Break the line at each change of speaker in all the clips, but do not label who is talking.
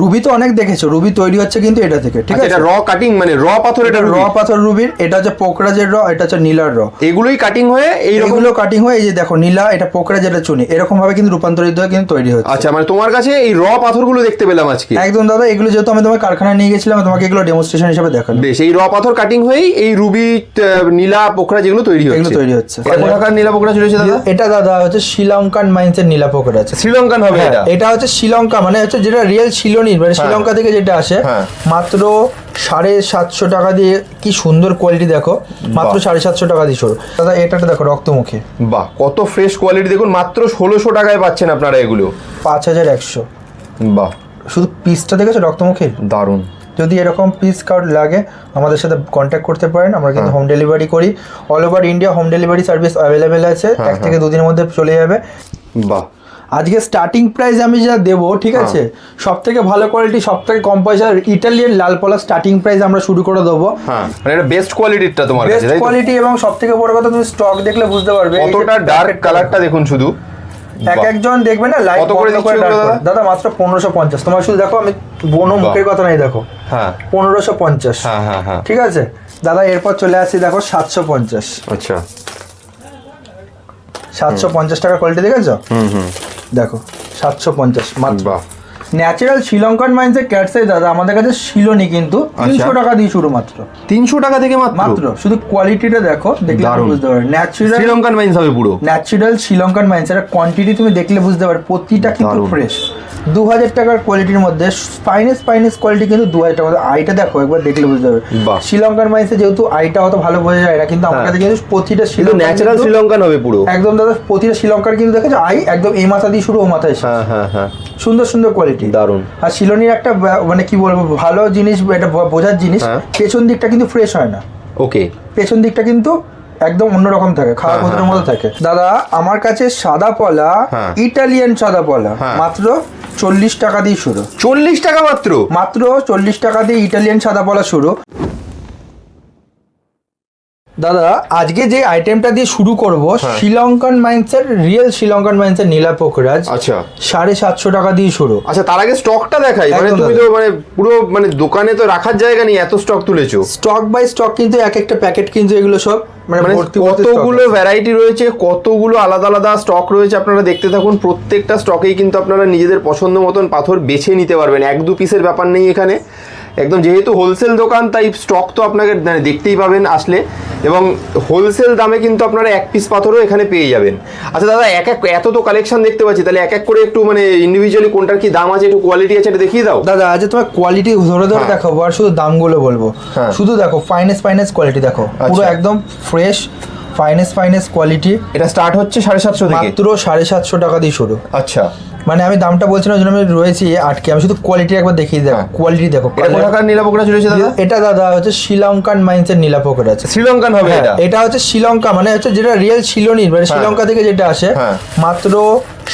Ruby তো অনেক দেখেছ রুবি তৈরি হচ্ছে কিন্তু এটা থেকে ঠিক
আচ্ছা,
আছে?
এটা র কাটিং মানে র পাথর এটা
এটা র পাথর রুবির এটা হচ্ছে পোকরাজের র এটা হচ্ছে নীলার র
এগুলোই কাটিং হয়ে এইরকম
এগুলো কাটিং হয়ে এই যে দেখো নীলা এটা পোকরা যেটা চুনি এরকম ভাবে কিন্তু রূপান্তরিত হয়ে কিন্তু তৈরি হচ্ছে।
আচ্ছা মানে তোমার কাছে এই র পাথরগুলো দেখতে পেলাম আজকে।
একদম দাদা এগুলো যেহেতু আমি তোমার কারখানায় নিয়ে গেছিলাম তোমাকে এগুলো ডেমনস্ট্রেশন হিসেবে দেখালাম।
বেশ এই র পাথর কাটিং হয়েই এই রুবি নীলা পোখরা যেগুলো তৈরি হচ্ছে।
এগুলো তৈরি হচ্ছে।
এটা কোথাকার নীলা পোখরা চলেছে দাদা?
এটা দাদা হচ্ছে শ্রীলঙ্কান মাইন্সের নীলা পোকরা আছে
শ্রীলঙ্কান হবে
হ্যাঁ,
এটা?
এটা হচ্ছে শ্রীলঙ্কা মানে হচ্ছে যেটা রিয়েল শিলনির মানে শ্রীলঙ্কা থেকে যেটা আসে
হ্যাঁ।
মাত্র সাড়ে সাতশো টাকা দিয়ে কি সুন্দর কোয়ালিটি দেখো মাত্র সাড়ে সাতশো টাকা দিয়ে শুরু। দাদা এটা দেখো রক্তমুখী।
বাহ কত ফ্রেশ কোয়ালিটি দেখুন মাত্র ষোলোশো টাকায় পাচ্ছেন আপনারা এগুলো।
পাঁচ হাজার একশো।
বাহ।
শুধু পিসটা দেখেছ রক্তমুখী
দারুণ।
যদি এরকম পিস কার্ড লাগে আমাদের সাথে কন্ট্যাক্ট করতে পারেন আমরা কিন্তু হোম ডেলিভারি করি। All over India home delivery service available আছে
হ্যাঁ,
এক থেকে দুদিনের মধ্যে চলে যাবে।
বাহ।
আজকে স্টার্টিং প্রাইস আমি যা দেবো ঠিক
হ্যাঁ।
আছে? সব থেকে ভালো কোয়ালিটি সব থেকে কম পয়সা ইটালিয়ান লাল পলা স্টার্টিং প্রাইস আমরা শুরু করে দেবো।
হ্যাঁ মানে এটা বেস্ট কোয়ালিটিরটা তোমার কাছে
বেস্ট কোয়ালিটি এবং সব থেকে বড় কথা তুমি স্টক দেখলে বুঝতে পারবে
কতটা ডার্ক কালারটা দেখুন শুধু।
এক একজন দেখবে না লাইট
কত করে দাদা?
মাত্র পনেরোশো পঞ্চাশ। তোমার শুধু দেখো আমি বনো। মুখের কথা নেই দেখো।
হ্যাঁ।
পনেরোশো পঞ্চাশ।
হ্যাঁ হ্যাঁ হ্যাঁ।
ঠিক আছে? দাদা এরপর চলে আসি দেখো সাতশো পঞ্চাশ।
আচ্ছা।
সাতশো পঞ্চাশ টাকা কোয়ালিটি দেখেছ?
হুম হুম।
দেখো সাতশো পঞ্চাশ মাত্র। ন্যাচারাল শ্রীলঙ্কান মাইন্সের ক্যাটসাই দাদা আমাদের কাছে শিলনি কিন্তু তিনশো টাকা দিয়ে শুরু মাত্র।
তিনশো টাকা থেকে মাত্র?
শুধু কোয়ালিটিটা দেখো দেখলে বুঝতে পারবে। ন্যাচারাল
শ্রীলঙ্কান মাইন্স হবে পুরো।
ন্যাচারাল শ্রীলঙ্কান মাইন্স এর কোয়ান্টিটি তুমি দেখলে বুঝতে পারবে প্রতিটা কিন্তু। ফ্রেশ দু হাজার টাকার কোয়ালিটির মধ্যে ফাইনেস্ট ফাইনেস্ট কোয়ালিটি কিন্তু দু হাজার টাকা আইটা দেখো একবার দেখলে বুঝতে পারবে।
বাহ।
শ্রীলঙ্কান মাইন্সে যেহেতু আইটা অত ভালো বোঝা যায় না কিন্তু আমার
হ্যাঁ।
কাছে কিন্তু প্রতিটা
কিন্তু ন্যাচারাল শ্রীলঙ্কান হবে পুরো।
একদম দাদা প্রতিটা শ্রীলঙ্কার কিন্তু দেখেছ আই একদম এই মাথা দিয়ে শুরু ও মাথায়
হ্যাঁ হ্যাঁ হ্যাঁ।
সুন্দর সুন্দর কোয়ালিটি
দারুণ।
আর শিলনির একটা মানে কি বলব ভালো জিনিস এটা বোঝার জিনিস
হ্যাঁ।
পেছন দিকটা কিন্তু ফ্রেশ হয় না।
ওকে
পেছন দিকটা কিন্তু একদম অন্যরকম থাকে খাওয়া
হ্যাঁ, হ্যাঁ,
মতো থাকে। দাদা আমার কাছে সাদা পলা। ইটালিয়ান সাদা পলা। মাত্র চল্লিশ টাকা দিয়ে শুরু।
চল্লিশ টাকা মাত্র?
মাত্র চল্লিশ টাকা দিয়ে ইটালিয়ান সাদা পলা শুরু। দাদা আজকে যে আইটেমটা দিয়ে শুরু করব
হ্যাঁ।
শ্রীলঙ্কান মাইন্সের রিয়েল শ্রীলঙ্কান মাইন্সের নীলা পোকরাজ
আচ্ছা।
সাড়ে সাতশো টাকা দিয়ে শুরু।
আচ্ছা তার আগে স্টকটা দেখাই। মানে তুমি তো মানে পুরো মানে দোকানে তো রাখার জায়গা নেই এত স্টক তুলেছো।
স্টক বাই স্টক কিন্তু এক একটা প্যাকেট কিন্তু এগুলো সব মানে
মানে কতগুলো ভ্যারাইটি রয়েছে কতগুলো আলাদা আলাদা স্টক রয়েছে আপনারা দেখতে থাকুন। প্রত্যেকটা স্টকেই কিন্তু আপনারা নিজেদের পছন্দ মতন পাথর বেছে নিতে পারবেন। এক দু পিসের ব্যাপার নেই এখানে। একদম যেহেতু হোলসেল দোকান তাই স্টক তো আপনাকে মানে দেখতেই পাবেন আসলে। এবং হোলসেল দামে কিন্তু আপনারা এক পিস পাথরও এখানে পেয়ে যাবেন। আচ্ছা দাদা এক এক এত তো কালেকশন দেখতে পাচ্ছি তাহলে এক এক করে একটু মানে ইন্ডিভিজুয়ালি কোনটার কি দাম আছে একটু কোয়ালিটি আছে এটা দেখিয়ে দাও।
দাদা আজ তোমার কোয়ালিটি ধরে ধরে
হ্যাঁ।
দেখাবো আর শুধু দামগুলো বলব।
হ্যাঁ।
শুধু দেখো ফাইনেস্ট ফাইনেস্ট কোয়ালিটি দেখো। পুরো
আচ্ছা।
একদম ফ্রেশ ফাইনেস্ট ফাইনেস্ট কোয়ালিটি
এটা স্টার্ট হচ্ছে সাড়ে সাতশো থেকে।
মাত্র সাড়ে সাতশো টাকা দিয়ে শুরু।
আচ্ছা।
মানে আমি দামটা বলছি না ওই জন্য আমি রয়েছি আটকে। আমি শুধু কোয়ালিটি একবার দেখিয়ে দেখো
হ্যাঁ।
কোয়ালিটি দেখো
কোথাকার নীলাপোকরা চলেছে দাদা?
এটা দাদা হচ্ছে শ্রীলঙ্কান মাইন্সের নীলাপোকেট আছে।
শ্রীলঙ্কান হবে
হ্যাঁ,
এটা?
এটা হচ্ছে শ্রীলঙ্কা মানে হচ্ছে যেটা রিয়েল শিলনির মানে শ্রীলঙ্কা থেকে যেটা আসে
হ্যাঁ।
মাত্র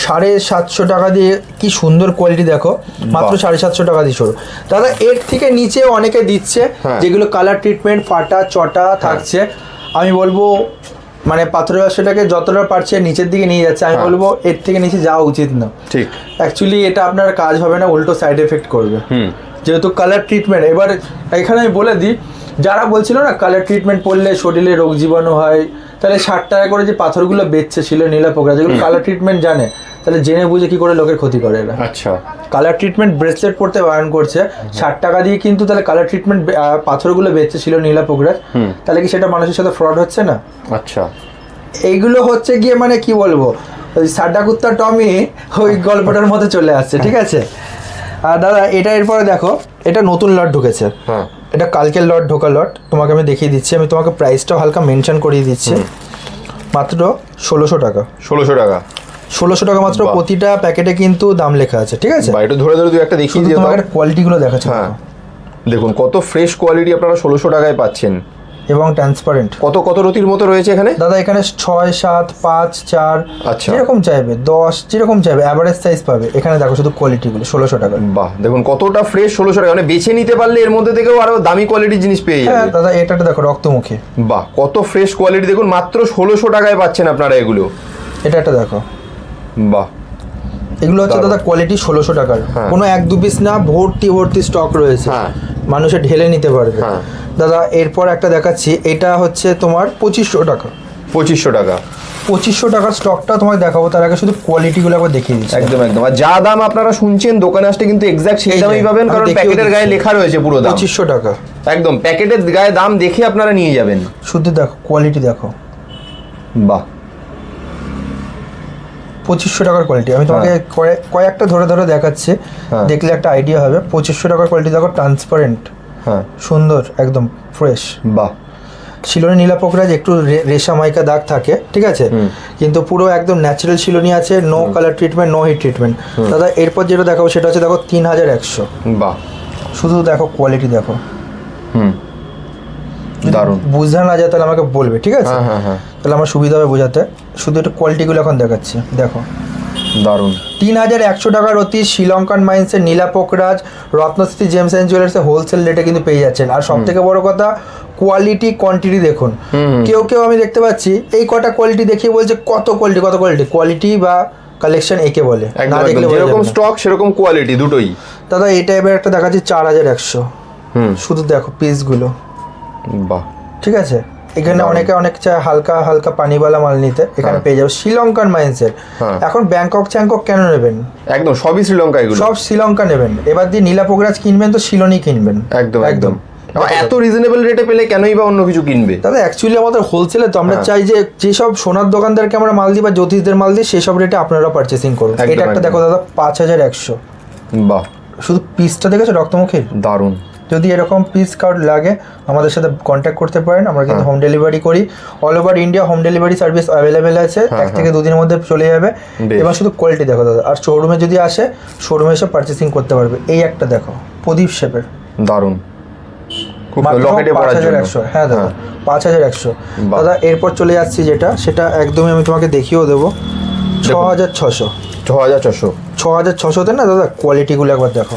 সাড়ে সাতশো টাকা দিয়ে কি সুন্দর কোয়ালিটি দেখো মাত্র সাড়ে সাতশো টাকা দিয়ে শুরু। দাদা এর থেকে নিচে অনেকে দিচ্ছে
হ্যাঁ।
যেগুলো কালার ট্রিটমেন্ট ফাটা চটা থাকছে। আমি বলব মানে পাথরের ব্যবসাটাকে যতটা পারছে নিচের দিকে নিয়ে যাচ্ছে আমি
হ্যাঁ।
বলব এর থেকে নিচে যাওয়া উচিত না।
ঠিক।
অ্যাকচুয়ালি এটা আপনার কাজ হবে না উল্টো সাইড এফেক্ট করবে।
হুম।
যেহেতু কালার ট্রিটমেন্ট এবার এখানে আমি বলে দিই যারা বলছিল না কালার ট্রিটমেন্ট পড়লে শরীরে রোগ জীবাণু হয় তাহলে ষাট টাকা করে যে পাথরগুলো বেচছে ছিল নীলা পোকরা যেগুলো কালার ট্রিটমেন্ট জানে তাহলে জেনে বুঝে কি করে লোকের ক্ষতি করে এরা
আচ্ছা।
কালার ট্রিটমেন্ট ব্রেসলেট পড়তে বারণ করছে। ষাট টাকা দিয়ে কিন্তু তাহলে কালার ট্রিটমেন্ট পাথরগুলো বেচছে ছিল নীলা পোকরা
হুম।
তাহলে কি সেটা মানুষের সাথে ফ্রড হচ্ছে না?
আচ্ছা।
এইগুলো হচ্ছে গিয়ে মানে কি বলব? ওই সাড্ডা কুত্তা টমি ওই গল্পটার মধ্যে চলে আসছে ঠিক আছে? আর দাদা এটা এরপরে দেখো এটা নতুন লট ঢুকেছে।
হ্যাঁ।
এটা কালকের লট ঢোকা লট তোমাকে আমি দেখিয়ে দিচ্ছি। আমি তোমাকে প্রাইসটাও হালকা মেনশন করিয়ে দিচ্ছি। মাত্র ষোলোশো টাকা।
ষোলোশো টাকা।
ষোলোশো টাকা মাত্র প্রতিটা প্যাকেটে কিন্তু দাম লেখা আছে ঠিক আছে?
একটু ধরে ধরে দুই একটা দিও
তোমাকে
তাও।
কোয়ালিটিগুলো দেখাচ্ছে।
হ্যাঁ। দেখুন কত ফ্রেশ কোয়ালিটি আপনারা ষোলোশো টাকায় পাচ্ছেন।
এবং ট্রান্সপারেন্ট
কত কত রতির মতো রয়েছে এখানে?
দাদা এখানে ছয় সাত পাঁচ চার
আচ্ছা।
যেরকম চাইবে দশ যেরকম চাইবে অ্যাভারেজ সাইজ পাবে। এখানে দেখো শুধু কোয়ালিটিগুলো ষোলোশো টাকা।
বাহ দেখুন কতটা ফ্রেশ ষোলোশো টাকা। মানে বেছে নিতে পারলে এর মধ্যে থেকেও আরও দামি কোয়ালিটির জিনিস পেয়ে
হ্যাঁ
যাবে
দাদা এটা দেখো রক্তমুখী।
বাহ কত ফ্রেশ কোয়ালিটি দেখুন মাত্র ষোলোশো টাকায় পাচ্ছেন আপনারা এগুলো।
এটা একটা দেখো।
বাহ।
এগুলো হচ্ছে দাদা কোয়ালিটি ষোলোশো টাকার।
হ্যাঁ।
কোনো এক দু পিস না ভর্তি ভর্তি স্টক রয়েছে।
হ্যাঁ।
মানুষে ঢেলে নিতে পারবে।
হ্যাঁ।
দাদা এরপর একটা দেখাচ্ছি এটা হচ্ছে তোমার পঁচিশশো টাকা।
পঁচিশশো টাকা।
পঁচিশশো টাকার স্টকটা তোমাকে দেখাবো তার আগে শুধু কোয়ালিটিগুলো একবার দেখিয়ে দিচ্ছি।
একদম একদম। আর যা দাম আপনারা শুনছেন দোকানে আসলে কিন্তু এক্সাক্ট সেই দামই পাবেন কারণ প্যাকেটের গায়ে লেখা রয়েছে পুরো দাম।
পঁচিশশো টাকা।
একদম প্যাকেটের গায়ে দাম দেখে আপনারা নিয়ে যাবেন।
শুধু দেখো কোয়ালিটি দেখো।
বাহ।
পঁচিশশো টাকার কোয়ালিটি আমি তোমাকে কয়ে- কয়েকটা ধরে ধরে দেখাচ্ছি
হ্যাঁ।
দেখলে একটা আইডিয়া হবে। পঁচিশশো টাকার কোয়ালিটি দেখো ট্রান্সপারেন্ট
হ্যাঁ।
সুন্দর একদম ফ্রেশ
বাহ।
শিলনি নীলা পোকরাজ একটু রেশা মাইকা দাগ থাকে ঠিক আছে? কিন্তু পুরো একদম ন্যাচারাল শিলনি আছে no colour treatment no heat treatment দাদা এরপর যেটা দেখাবো সেটা হচ্ছে দেখো তিন হাজার একশো।
বাহ।
শুধু দেখো কোয়ালিটি দেখো।
হুম। দারুণ।
বুঝতে না যায় তাহলে আমাকে বলবে ঠিক আছে?
হ্যাঁ হ্যাঁ হ্যাঁ।
তাহলে আমার সুবিধা হবে বোঝাতে। শুধু একটু কোয়ালিটিগুলো এখন দেখাচ্ছি। দেখো।
দারুণ।
তিন হাজার একশো টাকার অতি শ্রীলঙ্কান মাইন্সের নীলা পোকরাজ রত্নস্থিতি জেমস অ্যান্ড জুয়েলার্সে হোলসেল রেটে কিন্তু পেয়ে যাচ্ছেন। আর সব থেকে বড় কথা কোয়ালিটি কোয়ান্টিটি দেখুন। কেউ কেউ আমি দেখতে পাচ্ছি এই কটা কোয়ালিটি দেখিয়ে বলছে কত কোয়ালিটি কত কোয়ালিটি কোয়ালিটি বা কালেকশন একে বলে না দেখলে
যেরকম স্টক সেরকম কোয়ালিটি দুটোই।
দাদা এই টাইপের একটা দেখাচ্ছি চার হাজার একশো।
হুম।
শুধু দেখো পিসগুলো
বাহ।
ঠিক আছে? এখানে অনেকে অনেক চায় হালকা হালকা পানিওয়ালা মাল নিতে এখানে
হ্যাঁ।
পেয়ে যাবে। শ্রীলঙ্কান মাইন্সের।
হ্যাঁ।
এখন ব্যাংকক চ্যাংকক কেন নেবেন?
একদম সবই শ্রীলঙ্কা এগুলো।
সব শ্রীলঙ্কা নেবেন। এবার দিয়ে নীলা পোকরাজ কিনবেন তো শিলনি কিনবেন।
একদম একদম। এত রিজনেবল রেটে পেলে কেনই বা অন্য কিছু কিনবে?
দাদা অ্যাকচুয়ালি আমাদের হোলসেলে তো আমরা
হ্যাঁ।
চাই যে যেসব সোনার দোকানদারকে আমরা মাল দিই বা জ্যোতিষদের মাল দিই সেসব রেটে আপনারা পারচেসিং করুন। এটা একটা দেখো দাদা পাঁচ হাজার একশো।
বাহ।
শুধু পিসটা দেখেছ রক্তমুখীর?
দারুণ।
যদি এরকম পিস কার্ড লাগে আমাদের সাথে কন্ট্যাক্ট করতে পারেন আমরা কিন্তু হোম। ডেলিভারি করি। All over India home delivery service available আছে
হ্যাঁ,
এক থেকে দুদিনের মধ্যে চলে যাবে। এবার শুধু কোয়ালিটি দেখো দাদা আর শোরুমে যদি আসে শোরুমে এসে পারচেসিং করতে পারবে। এই একটা দেখো প্রদীপ শেপের।
দারুণ।
হ্যাঁ দাদা পাঁচ হাজার একশো। দাদা এরপর চলে যাচ্ছি যেটা সেটা একদমই আমি তোমাকে দেখিয়েও দেবো। ছ হাজার ছশো।
ছ হাজার ছশো।
ছ হাজার ছশোতে না দাদা কোয়ালিটিগুলো একবার দেখো।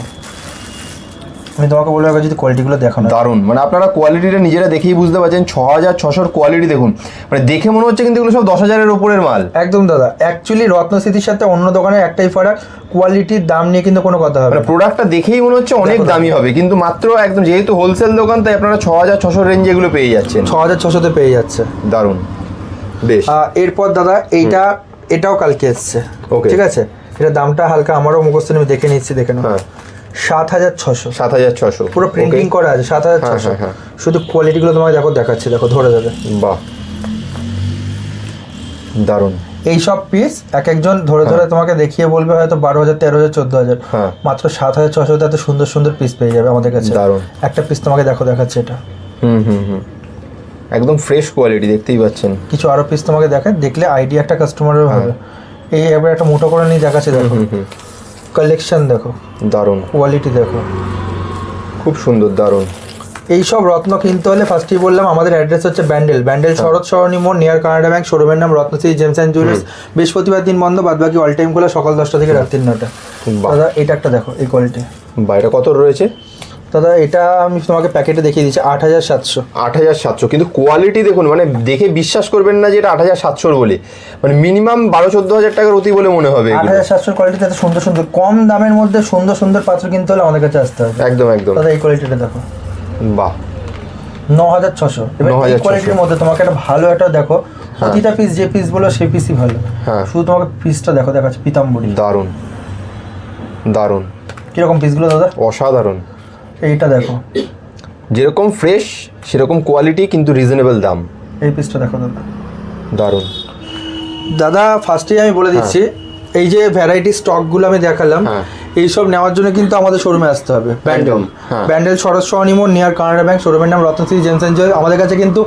আমি তোমাকে বলব একবার যদি কোয়ালিটিগুলো দেখো না।
দারুণ। মানে আপনারা কোয়ালিটিটা নিজেরা দেখেই বুঝতে পারছেন ছ হাজার ছশোর কোয়ালিটি দেখুন। মানে দেখে মনে হচ্ছে কিন্তু এগুলো সব দশ হাজারের ওপরের মাল।
একদম দাদা অ্যাকচুয়ালি রত্নস্থিতির সাথে অন্য দোকানে একটাই ফারাক কোয়ালিটির দাম নিয়ে কিন্তু কোনো কথা হবে
মানে। প্রোডাক্টটা দেখেই মনে হচ্ছে অনেক দামি হবে কিন্তু মাত্র একদম যেহেতু হোলসেল দোকান তাই আপনারা ছ হাজার ছশো রেঞ্জে এগুলো পেয়ে যাচ্ছেন।
ছ হাজার ছশোতে পেয়ে যাচ্ছে।
দারুণ। বেশ।
এরপর দাদা এইটা এটাও কালকে এসছে. ঠিক আছে? এটা দামটা হালকা আমারও মুখস্থ আমি দেখে নিচ্ছি দেখে নাও
হ্যাঁ।
সাত হাজার ছশো
সাত হাজার ছশো
পুরো প্রিন্টিং করা আছে সাত হাজার
হ্যাঁ,
ছশো
হ্যাঁ, হ্যাঁ।
শুধু কোয়ালিটিগুলো তোমাকে দেখো দেখাচ্ছি দেখো ধরে যাবে।
বাহ। দারুণ।
এইসব পিস এক একজন ধরে ধরে তোমাকে দেখিয়ে বলবে হয়তো বারো হাজার তেরো হাজার চোদ্দ হাজার।
হ্যাঁ।
মাত্র সাত হাজার ছশো এত সুন্দর সুন্দর পিস পেয়ে যাবে আমাদের কাছে।
দারুণ।
একটা পিস তোমাকে দেখো দেখাচ্ছে এটা।
হুম হুম হুম। একদম ফ্রেশ কোয়ালিটি দেখতেই পাচ্ছেন।
কিছু আরও পিস তোমাকে দেখে দেখলে আইডিয়া একটা কাস্টমারের হবে। এই এবার একটা মোটো করে নিয়ে দেখাচ্ছে দেখো।
হুম হুম।
কালেকশন দেখো।
দারুণ।
কোয়ালিটি দেখো।
খুব সুন্দর দারুণ।
এইসব রত্ন কিনতে হলে ফার্স্টেই বললাম আমাদের অ্যাড্রেস হচ্ছে ব্যান্ডেল ব্যান্ডেল শরৎ সরণী মোড় নিয়ার কানাডা ব্যাংক শোরুমের নাম রত্নশ্রী জেমস অ্যান্ড জুয়েলার্স বৃহস্পতিবার দিন বন্ধ বাদ বাকি অল টাইম খোলা সকাল দশটা থেকে রাত্রি নটা দাদা এটা একটা দেখো এই কোয়ালিটি
বাইরে কত রয়েছে?
দাদা এটা আমি তোমাকে প্যাকেটে দেখিয়ে দিচ্ছি আট হাজার সাতশো।
আট হাজার সাতশো কিন্তু কোয়ালিটি দেখুন মানে দেখে বিশ্বাস করবেন না যে এটা আট হাজার সাতশোর বলে। মানে মিনিমাম বারো চোদ্দ হাজার টাকার অতি বলে মনে হবে
আট হাজার সাতশোর কোয়ালিটি এত সুন্দর সুন্দর কম দামের মধ্যে সুন্দর সুন্দর পাত্র কিনতে হলে আমাদের কাছে আসতে হবে।
একদম একদম।
দাদা এই কোয়ালিটিটা দেখো।
বাহ।
ন হাজার ছশো। এবার এই কোয়ালিটির মধ্যে তোমাকে একটা ভালো একটা দেখো প্রতিটা পিস যে পিস বলো সেই পিসই ভালো।
হ্যাঁ।
শুধু তোমাকে পিসটা দেখো দেখাচ্ছে পিতাম্বরী।
দারুণ। দারুণ।
কীরকম পিসগুলো দাদা?
অসাধারণ।
এইটা দেখো।
যেরকম ফ্রেশ সেরকম কোয়ালিটি কিন্তু রিজনেবল দাম।
এই পিসটা দেখো দাদা।
দারুণ।
দাদা ফার্স্টেই আমি বলে দিচ্ছি এই যে ভ্যারাইটি স্টকগুলো আমি দেখালাম
হ্যাঁ।
এইসব নেওয়ার জন্য কিন্তু আমাদের শোরুমে আসতে হবে। ব্যান্ডেল
হ্যাঁ।
ব্যান্ডেল শরৎ সহনিমোর নিয়ার কানাডা ব্যাংক শোরুমের নাম রত্নশ্রী জেমস জুয়েলার্স। আমাদের কাছে কিন্তু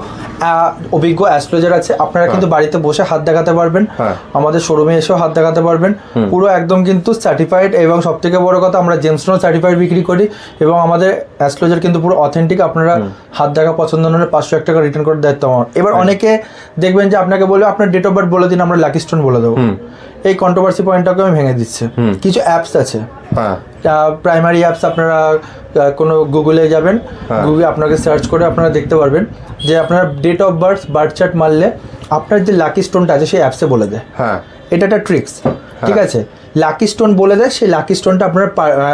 অভিজ্ঞ অ্যাস্ট্রোলজার আছে। আপনারা কিন্তু বাড়িতে বসে হাত দেখাতে পারবেন।
হ্যাঁ।
আমাদের শোরুমে এসেও হাত দেখাতে পারবেন। পুরো একদম কিন্তু সার্টিফাইড এবং সব থেকে বড় কথা আমরা জেমস্টোন সার্টিফাইড বিক্রি করি এবং আমাদের অ্যাস্ট্রোলজার কিন্তু পুরো অথেন্টিক আপনারা হাত দেখা পছন্দ হলে পাঁচশো এক টাকা রিটার্ন করার দায়িত্ব আমার। এবার অনেকে দেখবেন যে আপনাকে বলবে আপনার ডেট অফ বার্থ বলে দিন আমরা লাকি স্টোন বলে দেবো। এই কন্ট্রোভার্সি পয়েন্টটাকে আমি ভেঙে দিচ্ছি। কিছু অ্যাপস আছে।
হ্যাঁ
প্রাইমারি অ্যাপস আপনারা কোনো গুগলে যাবেন
হ্যাঁ।
গুগলে আপনাকে সার্চ করে আপনারা দেখতে পারবেন যে আপনার date of birth birth chart মারলে আপনার যে লাকি স্টোনটা আছে সেই অ্যাপসে বলে দেয়।
হ্যাঁ।
এটা একটা ট্রিক্স ঠিক আছে? লাকি স্টোন বলে দেয় সেই লাকি স্টোনটা আপনারা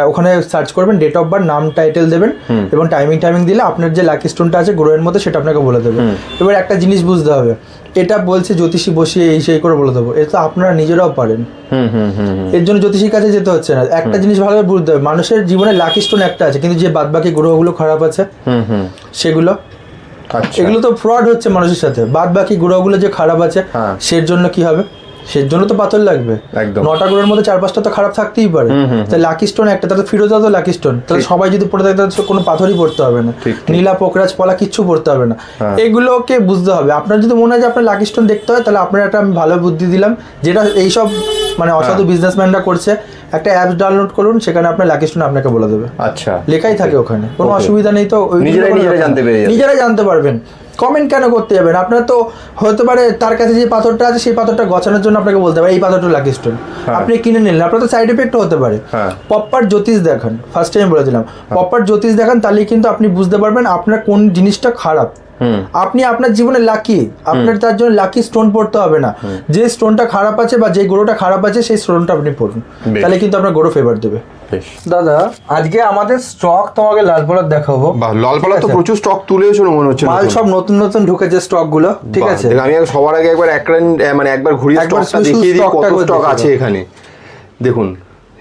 ওখানে সার্চ করবেন ডেট অফ বার্থ নাম টাইটেল দেবেন এবং টাইমিং টাইমিং দিলে আপনার যে লাকি স্টোনটা আছে গ্রোয়ের মধ্যে সেটা আপনাকে বলে দেবে। এবার একটা জিনিস বুঝতে হবে এটা বলছে জ্যোতিষী বসিয়ে এই সেই করে বলে দেবো। এটা তো আপনারা নিজেরাও পারেন। এর জন্য জ্যোতিষীর কাছে যেতে হচ্ছে না। একটা জিনিস ভালোভাবে বুঝতে হবে মানুষের জীবনে লাকি স্টোন একটা আছে কিন্তু যে বাদ বাকি গ্রহগুলো খারাপ আছে
হুম হুম।
সেগুলো
আচ্ছা।
এগুলো তো ফ্রড হচ্ছে মানুষের সাথে। বাদ বাকি গ্রহগুলো যে খারাপ আছে
হ্যাঁ।
সের জন্য কি হবে? সের জন্য তো পাথর লাগবে।
একদম।
নটা গ্রহের মধ্যে চার পাঁচটা তো খারাপ থাকতেই পারে। তাই লাকি স্টোন একটা তাতে ফিরোজা তো লাকি স্টোন তাহলে সবাই যদি পড়ে থাকে তাহলে কোনো পাথরই পড়তে হবে না। নীলা পোকরাজ পলা কিচ্ছু পড়তে হবে না।
হ্যাঁ।
এগুলোকে বুঝতে হবে। আপনার যদি মনে হয় যে আপনার লাকি স্টোন দেখতে হয় তাহলে আপনার একটা আমি ভালো বুদ্ধি দিলাম। যেটা এইসব মানে অসাধু
হ্যাঁ।
বিজনেসম্যানরা করছে একটা অ্যাপস ডাউনলোড করুন সেখানে আপনার লাকি স্টোন আপনাকে বলে দেবে।
আচ্ছা।
লেখাই থাকে ওখানে। কোনো অসুবিধা নেই তো।
নিজেরাই জানতে
পারবেন। কমেন্ট কেন করতে যাবেন? আপনার তো হতে পারে তার কাছে যে পাথরটা আছে সেই পাথরটা গছানোর জন্য আপনাকে বলতে পারে এই পাথরটা লাকি স্টোন আপনি কিনে নিলেন আপনার তো সাইড এফেক্টও হতে পারে।
হ্যাঁ।
পপ্পার জ্যোতিষ দেখান ফার্স্ট টাইম বলে দিলাম পপ্পার জ্যোতিষ দেখান তাহলে কিন্তু আপনি বুঝতে পারবেন আপনার কোন জিনিসটা খারাপ। আপনি আপনার জীবনে লাকি আপনার তার জন্য লাকি স্টোন পড়তে হবে না। যে স্টোনটা খারাপ আছে বা যে গ্রহটা খারাপ আছে সেই স্টোনটা আপনি পড়ুন। তাহলে কিন্তু আপনার গ্রহ ফেভার দেবে।
বেশ।
দাদা আজকে আমাদের স্টক তোমাকে লাল পলার দেখাবো।
বাহ লালপালা তো প্রচুর স্টক তুলেওছো মনে হচ্ছে
মাল সব নতুন নতুন ঢুকেছে স্টকগুলো ঠিক আছে?
আমি সবার আগে একবার এক মানে একবার ঘুরিয়ে স্টকটা দেখিয়ে দিই কত স্টক আছে এখানে। দেখুন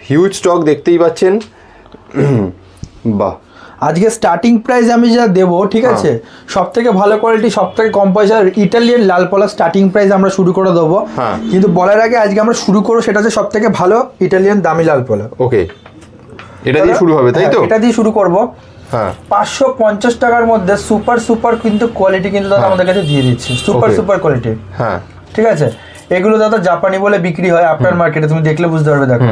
হিউজ স্টক দেখতেই পাচ্ছেন। বাহ।
আজকে স্টার্টিং প্রাইস আমি যা দেবো ঠিক
হ্যাঁ।
আছে? সব থেকে ভালো কোয়ালিটি সব থেকে কম পয়সার ইটালিয়ান লাল পলা স্টার্টিং প্রাইস আমরা শুরু করে দেবো।
হ্যাঁ।
কিন্তু বলার আগে আজকে আমরা শুরু করব সেটা হচ্ছে সব থেকে ভালো ইটালিয়ান দামি লাল পলা।
ওকে এটা দিয়ে শুরু হবে তাই তো?
হ্যাঁ, এটা দিয়ে শুরু করব।
হ্যাঁ।
পাঁচশো পঞ্চাশ টাকার মধ্যে সুপার সুপার কিন্তু কোয়ালিটি কিন্তু দাদা
হ্যাঁ।
আমাদের কাছে দিয়ে দিচ্ছে। সুপার সুপার কোয়ালিটি
হ্যাঁ।
ঠিক আছে? এগুলো দাদা জাপানি বলে বিক্রি হয় আফটার মার্কেটে তুমি দেখলে বুঝতে পারবে দেখো।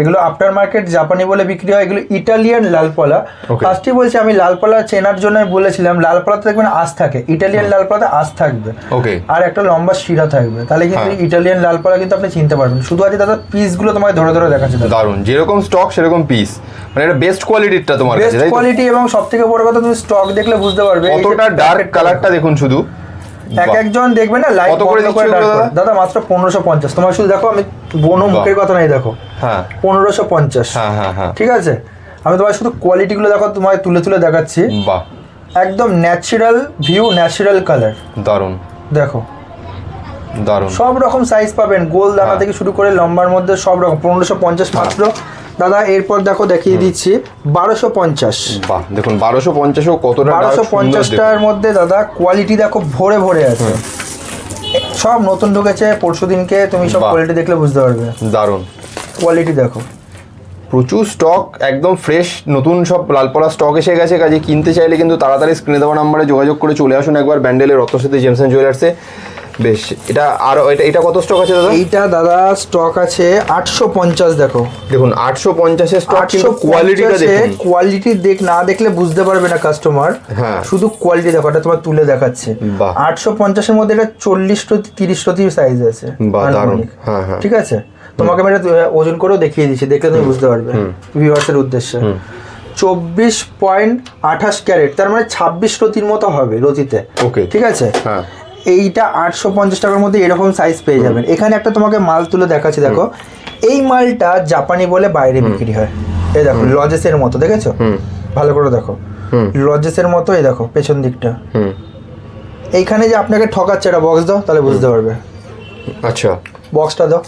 এগুলো আফটার মার্কেট জাপানি বলে বিক্রি হয় এগুলো ইটালিয়ান লালপলা. ফার্স্টই বলছি আমি লালপলা চেনার জন্য আমি বলেছিলাম লালপলাতে দেখবেন আঁশ থাকে ইটালিয়ান লালপলাতে আঁশ থাকবে।
ওকে
আর একটা লম্বা শিরা থাকবে। তাহলে কিন্তু
হ্যাঁ।
ইটালিয়ান লালপলা কিন্তু আপনি চিনতে পারবেন। শুধু আছে দাদা পিসগুলো তোমাকে ধরে ধরে দেখাচ্ছে
দারুণ যেরকম স্টক সেরকম পিস মানে এটা বেস্ট কোয়ালিটিটা তোমার কাছে
বেস্ট কোয়ালিটি এবং সব থেকে বড় কথা তুমি স্টক দেখলে বুঝতে পারবে।
কতটা ডার্ক কালারটা দেখুন শুধু।
এক। একজন দেখবে না
কত করে দাদা?
মাত্র পনেরোশো পঞ্চাশ। তোমার শুধু দেখো আমি মুখের কথা নাই দেখো।
হ্যাঁ।
পনেরোশো পঞ্চাশ।
হ্যাঁ হ্যাঁ হ্যাঁ।
ঠিক আছে? আমি তোমার শুধু কোয়ালিটিগুলো দেখো তোমায় তুলে তুলে দেখাচ্ছি।
বাহ।
একদম ন্যাচারাল ভিউ ন্যাচারাল কালার
দারুণ
দেখো।
দারুণ
সব রকম সাইজ পাবেন। গোল দানা। থেকে শুরু করে লম্বার মধ্যে সব রকম। পনেরোশো পঞ্চাশ মাত্র। দাদা এরপর দেখো দেখিয়ে দিচ্ছি বারোশো পঞ্চাশ।
বাহ দেখুন বারোশো পঞ্চাশও কতটা
বারোশো পঞ্চাশটার মধ্যে দাদা কোয়ালিটি দেখো ভরে ভরে আছে। সব নতুন ঢুকেছে পরশু দিনকে তুমি সব কোয়ালিটি দেখলে বুঝতে পারবে।
দারুণ
কোয়ালিটি দেখো।
প্রচুর স্টক একদম ফ্রেশ নতুন সব লালপলা স্টক এসে গেছে কাজে কিনতে চাইলে কিন্তু তাড়াতাড়ি স্ক্রিনে দেওয়া নাম্বারে যোগাযোগ করে চলে আসুন একবার ব্যান্ডেলের রত্নসাথী জেমস অ্যান্ড জুয়েলার্সে বেশ এটা আর এটা এটা কত স্টক আছে দাদা?
এইটা দাদা স্টক আছে আটশো পঞ্চাশ দেখো।
দেখুন আটশো পঞ্চাশের স্টক কিন্তু কোয়ালিটিটা দেখুন
কোয়ালিটি দেখ না দেখলে বুঝতে পারবে না কাস্টমার
হ্যাঁ।
শুধু কোয়ালিটি দেখো এটা তোমার তুলে দেখাচ্ছে। আটশো পঞ্চাশের মধ্যে এটা চল্লিশ রতি তিরিশ রতি সাইজ আছে।
হ্যাঁ, হ্যাঁ।
ঠিক আছে? তোমাকে আমি এটা ওজন করেও দেখিয়ে দিচ্ছি দেখলে তুমি বুঝতে পারবে ভিউয়ার্সের উদ্দেশ্যে। চব্বিশ পয়েন্ট আঠাশ ক্যারেট তার মানে ছাব্বিশ রতির মতো হবে রতিতে।
Okay.
ঠিক আছে?
হ্যাঁ।
এইটা আটশো পঞ্চাশ টাকার মধ্যে এরকম সাইজ পেয়ে যাবেন। এখানে একটা তোমাকে মাল তুলে দেখাচ্ছি দেখো। এই মালটা জাপানি বলে বাইরে বিক্রি হয়। এই দেখো লজেসের মতো দেখেছ? ভালো করে দেখো।
হুম।
লজেসের মতো এই দেখো পেছন দিকটা।
হুম।
এইখানে যে আপনাকে ঠকাচ্ছে একটা বক্স দাও তাহলে বুঝতে পারবে।
আচ্ছা।
বক্সটা দাও।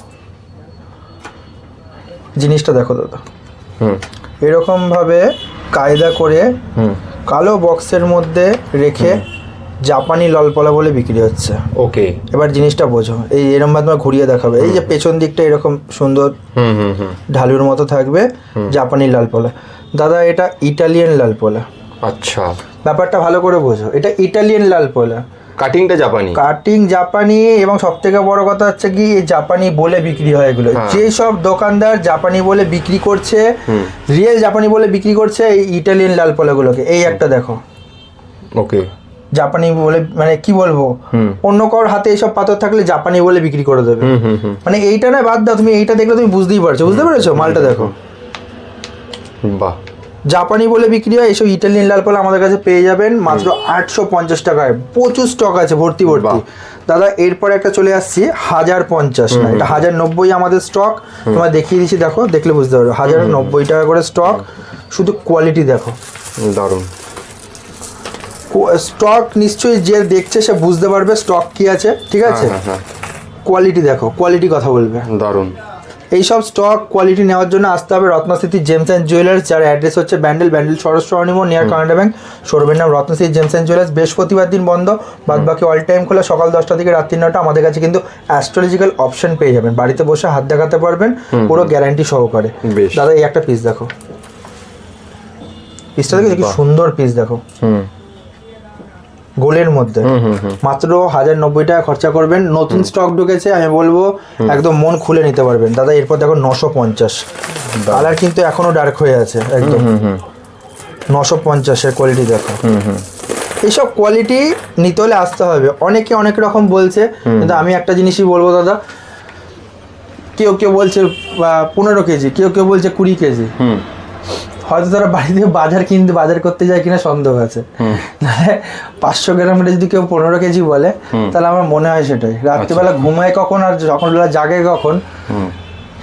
জিনিসটা দেখো দাদা।
হুম।
এরকম ভাবে কায়দা করে
হুম।
কালো বক্সের মধ্যে রেখে জাপানি ললপলা বলে বিক্রি হচ্ছে।
ওকে।
এবার জিনিসটা বোঝো। এই এরকম ভাবে তোমার ঘুরিয়ে দেখাবে। এই যে পেছন দিকটা এরকম সুন্দর
হুম হুম হুম।
ঢালুর মতো থাকবে জাপানি লাল পোলা দাদা এটা ইটালিয়ান লাল পোলা
আচ্ছা।
ব্যাপারটা ভালো করে বোঝো। এটা ইটালিয়ান লাল পোলা
কাটিংটা জাপানি?
কাটিং জাপানি এবং সব থেকে বড় কথা হচ্ছে কি এই জাপানি বলে বিক্রি হয় এগুলো।
হ্যাঁ।
যে সব দোকানদার জাপানি বলে বিক্রি করছে রিয়েল জাপানি বলে বিক্রি করছে এই ইটালিয়ান লাল পোলাগুলোকে এই একটা দেখো।
ওকে।
জাপানি বলে মানে কি বলব? অন্য কারোর হাতে এইসব পাথর থাকলে জাপানি বলে বিক্রি করে দেবে। মানে এইটা না বাদ দাও তুমি এইটা দেখলে তুমি বুঝতেই পারছ। বুঝতে পেরেছ? মালটা দেখো।
বাহ।
জাপানি বলে বিক্রি হয় এইসব ইটালিয়ান লাল পালা আমাদের কাছে পেয়ে যাবেন। মাত্র আটশো পঞ্চাশ টাকায়। প্রচুর স্টক আছে ভর্তি ভর্তি। দাদা এরপর একটা চলে আসছি হাজার পঞ্চাশ না এটা হাজার নব্বই আমাদের স্টক তোমার দেখিয়ে দিচ্ছি দেখো দেখলে বুঝতে পারবে। হাজার নব্বই টাকা করে স্টক শুধু কোয়ালিটি দেখো।
দারুণ।
স্টক নিশ্চয়ই যে দেখছে সে বুঝতে পারবে স্টক কি আছে ঠিক আছে?
হ্যাঁ, হ্যাঁ,
কোয়ালিটি দেখো কোয়ালিটি কথা বলবে।
দারুণ।
এইসব স্টক কোয়ালিটি নেওয়ার জন্য আসতে হবে রত্নস্থিতি জেমস অ্যান্ড জুয়েলার্স যার অ্যাড্রেস হচ্ছে ব্যান্ডেল ব্যান্ডেল সরস সরণিমো নিয়ার কানাডা ব্যাংক। শোরুমের নাম রত্নস্থিতি জেমস অ্যান্ড জুয়েলার্স। বৃহস্পতিবার দিন বন্ধ বাদ বাকি অল টাইম খোলা সকাল দশটা থেকে রাত্রি নটা আমাদের কাছে কিন্তু অ্যাস্ট্রোলজিক্যাল অপশন পেয়ে যাবেন। বাড়িতে বসে হাত দেখাতে পারবেন পুরো গ্যারান্টি সহকারে। দাদা এই একটা পিস দেখো। পিসটা দেখো কি সুন্দর পিস দেখো।
হুম।
গোলের মধ্যে। মাত্র হাজার নব্বই টাকা খরচা করবেন। নতুন স্টক ঢুকেছে আমি বলব একদম মন খুলে নিতে পারবেন। দাদা এরপর দেখো নশো পঞ্চাশ। কালার কিন্তু এখনও ডার্ক হয়ে আছে একদম। নশো পঞ্চাশের কোয়ালিটি দেখো। এইসব কোয়ালিটি নিতে হলে আসতে হবে। অনেকে অনেক রকম বলছে কিন্তু আমি একটা জিনিসই বলব দাদা। কেউ কেউ বলছে পনেরো কেজি কেউ কেউ বলছে কুড়ি কেজি। হয়তো তারা বাড়ি থেকে বাজার কিনতে বাজার করতে যায় কিনা সন্দেহ আছে। নাহলে পাঁচশো গ্রামের যদি কেউ পনেরো কেজি বলে তাহলে আমার মনে হয় সেটাই। রাত্রিবেলা ঘুমায় কখন আর যখন বেলা জাগে কখন